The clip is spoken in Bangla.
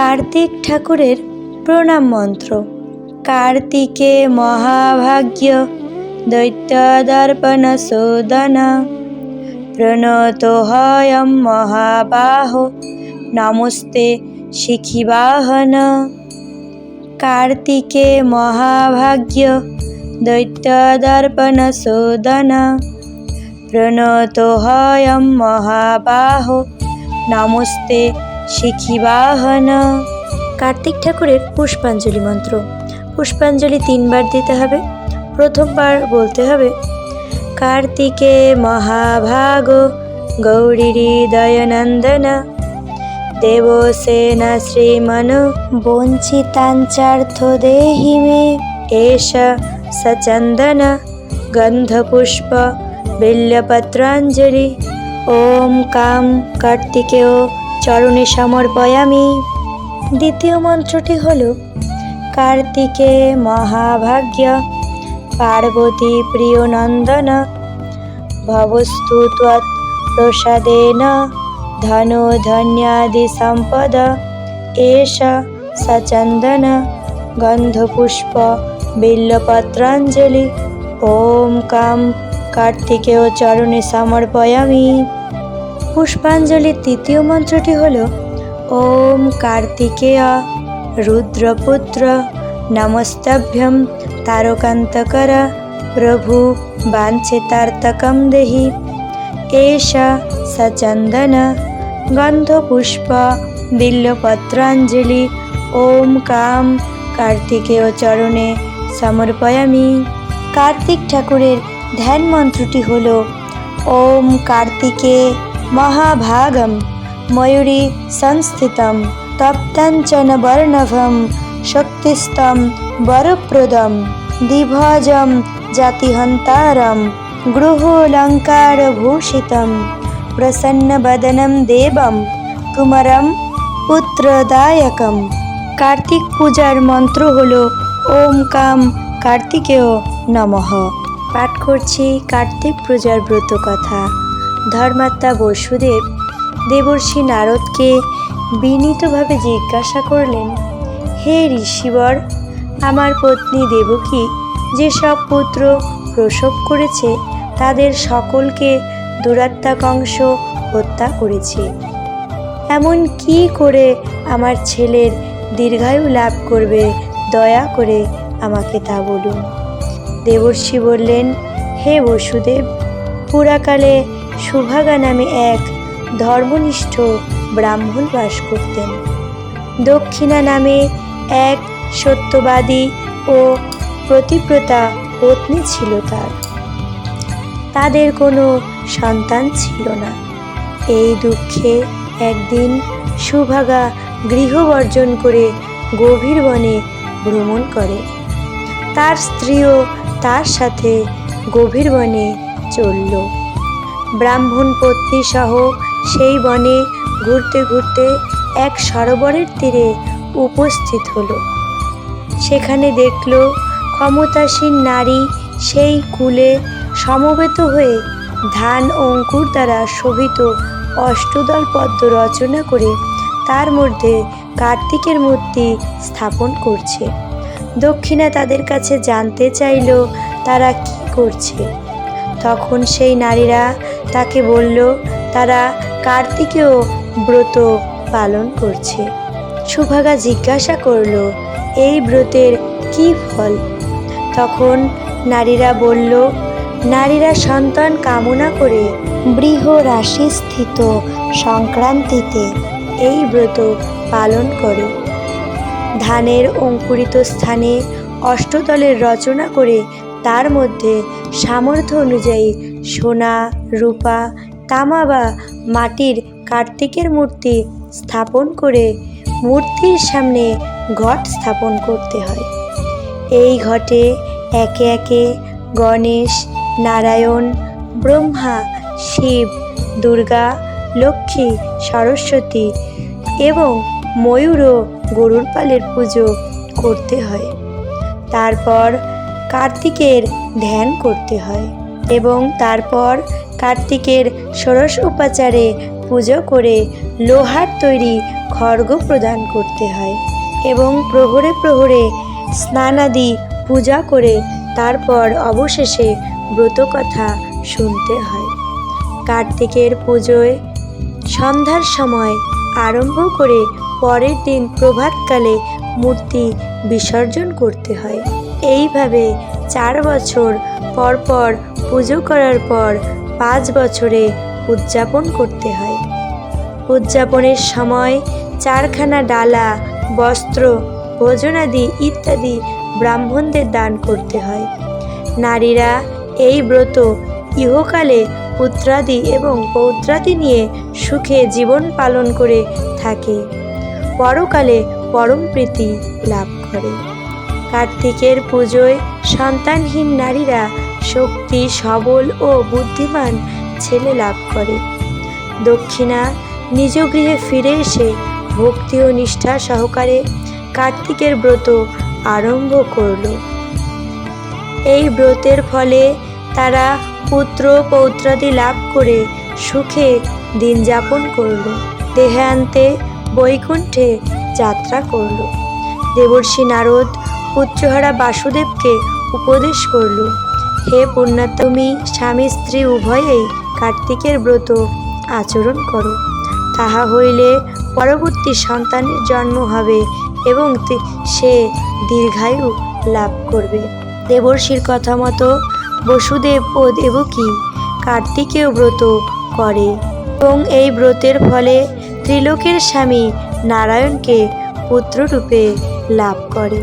কার্তিক ঠাকুরের প্রণাম মন্ত্র। কার্তিকে মহাভাগ্য দৈত্যদর্পণ শোদন প্রণত হয়ম মহাবাহ, নমস্তে শিখিবাহন। কার্তিকে মহাভাগ্য দৈত্যদর্পণ শোদন প্রণত হয়ম মহাবাহ, নমস্তে শিখিবাহন কার্তিক ঠাকুরের পুষ্পাঞ্জলি মন্ত্র। পুষ্পাঞ্জলি তিনবার দিতে হবে। প্রথমবার বলতে হবে, কার্তিকে মহাভাগ গৌরী দয়নন্দন, দেবসেন শ্রীমন বঞ্চিতাঞ্চার্থ দেহি মে। এষ সচন্দন, গন্ধপুষ্প, বিল্লপত্রাঞ্জলি। ওম কাম কার্তিকেয় চরণে সমর্পয়ামি দ্বিতীয় মন্ত্রটি হল, কার্তিকে মহাভাগ্য, পার্বতী প্রিয় নন্দন ভবস্তু ত্বৎ প্রসাদেন ধন ধন্যাদি সম্পদ, এষ সচন্দন, গন্ধপুষ্প বিল্লপত্রাঞ্জলি। ওম কাম কার্তিকেয় চরণে সমর্পয়ামি পুষ্পাঞ্জলির তৃতীয় মন্ত্রটি হল, ওম কার্তিকেয় রুদ্রপুত্র নমস্তভ্যম তারকান্তকর প্রভু বাঞ্ছিতার্তকম দেহি। এষা সচন্দন গন্ধপুষ্প বিল্লপত্রাঞ্জলি ওম কাম কার্তিকেয় চরণে সমর্পয়ামি। কার্তিক ঠাকুরের ধ্যান মন্ত্রটি হল, ওম কার্তিকে মহাভাগম, ময়ূরী সংস্থিতম তপ্তাঞ্চন বর্ণভম, শক্তিস্তম বরপ্রদম, দ্বিভজম জাতিহন্তারম, গৃহলঙ্কারভূষিতম প্রসন্নবদনম দেবম, কুমারম পুত্রদায়কম। কার্তিক পূজার মন্ত্র হল, ওম কাম কার্তিকেয় নমঃ। পাঠ করছি কার্তিক পূজার ব্রত কথা ধর্মাত্মা বসুদেব দেবর্ষি নারদকে বিনীতভাবে জিজ্ঞাসা করলেন, হে ঋষিবর, আমার পত্নী দেবকী যেসব পুত্র প্রসব করেছে, তাদের সকলকে দুরাত্মাকংশ হত্যা করেছে। এমন কি করে আমার ছেলের দীর্ঘায়ু লাভ করবে, দয়া করে আমাকে তা বলুন। দেবর্ষি বললেন, হে বসুদেব, পুরাকালে সুভাগা নামে এক ধর্মনিষ্ঠ ব্রাহ্মণ বাস করতেন। দক্ষিণা নামে এক সত্যবাদী ও প্রতিপ্রতা পত্নী ছিল তার। তাদের কোনো সন্তান ছিল না। এই দুঃখে একদিন সুভাগা গৃহবর্জন করে গভীর বনে ভ্রমণ করে। তার স্ত্রীও তার সাথে গভীর বনে চলল। ব্রাহ্মণ পত্নী সহ সেই বনে ঘুরতে ঘুরতে এক সরোবরের তীরে উপস্থিত হলো। সেখানে দেখল ক্ষমতাসীন নারী সেই কুলে সমবেত হয়ে ধান অঙ্কুর দ্বারা শোভিত অষ্টদল পদ্ম রচনা করে তার মধ্যে কার্তিকের মূর্তি স্থাপন করছে। দক্ষিণা তাদের কাছে জানতে চাইল, তারা কি করছে? তখন সেই নারীরা তাকে বলল, তারা কার্তিকেও ব্রত পালন করছে। সুভাগা জিজ্ঞাসা করল, এই ব্রতের কি ফল? তখন নারীরা বলল, নারীরা সন্তান কামনা করে বৃহ রাশি স্থিত সংক্রান্তিতে এই ব্রত পালন করে। ধানের অঙ্কুরিত স্থানে অষ্টদলের রচনা করে তার মধ্যে সামর্থ্য অনুযায়ী সোনা, রূপা, তামা বা মাটির কার্তিকের মূর্তি স্থাপন করে মূর্তির সামনে ঘট স্থাপন করতে হয়। এই ঘটে একে একে গণেশ, নারায়ণ, ব্রহ্মা, শিব, দুর্গা, লক্ষ্মী, সরস্বতী এবং ময়ূর ও গরুর পালের পুজো করতে হয়। তারপর কার্তিকের ধ্যান করতে হয়। এবং তারপর কার্তিকের ষোড়শ উপাচারে পুজো করে লোহার তৈরি খড়গ প্রদান করতে হয় এবং প্রহরে প্রহরে স্নানাদি পূজা করে তারপর অবশেষে ব্রতকথা শুনতে হয়। কার্তিকের পুজোয় সন্ধ্যার সময় আরম্ভ করে পরের দিন প্রভাতকালে মূর্তি বিসর্জন করতে হয়। এইভাবে চার বছর পর পর পুজো করার পর পাঁচ বছরে উদযাপন করতে হয়। উদযাপনের সময় চারখানা ডালা, বস্ত্র ভোজনাদি ইত্যাদি ব্রাহ্মণদের দান করতে হয়। নারীরা এই ব্রত ইহকালে পুত্রাদি এবং পৌত্রাদি নিয়ে সুখে জীবন পালন করে থাকে। পরকালে পরম প্রীতি লাভ করে। কার্তিকের পুজোয় সন্তানহীন নারীরা শক্তি, সবল ও বুদ্ধিমান ছেলে লাভ করে। দক্ষিণা নিজ গৃহে ফিরে এসে ভক্তি ও নিষ্ঠা সহকারে কার্তিকের ব্রত আরম্ভ করল। এই ব্রতের ফলে তারা পুত্র পৌত্রাদি লাভ করে সুখে দিন যাপন করল। দেহান্তে বৈকুণ্ঠে যাত্রা করল। দেবর্ষি নারদ পুত্রহারা বাসুদেবকে উপদেশ করল হে তুমি স্বামী স্ত্রী উভয়েই কার্তিকের ব্রত আচরণ করো। তাহা হইলে পরবর্তী সন্তানের জন্ম হবে এবং সে দীর্ঘায়ু লাভ করবে। দেবর্ষির কথা মতো বসুদেব ও দেবকী কার্তিকেয় ব্রত করে এবং এই ব্রতের ফলে ত্রিলোকের স্বামী নারায়ণকে পুত্ররূপে লাভ করে।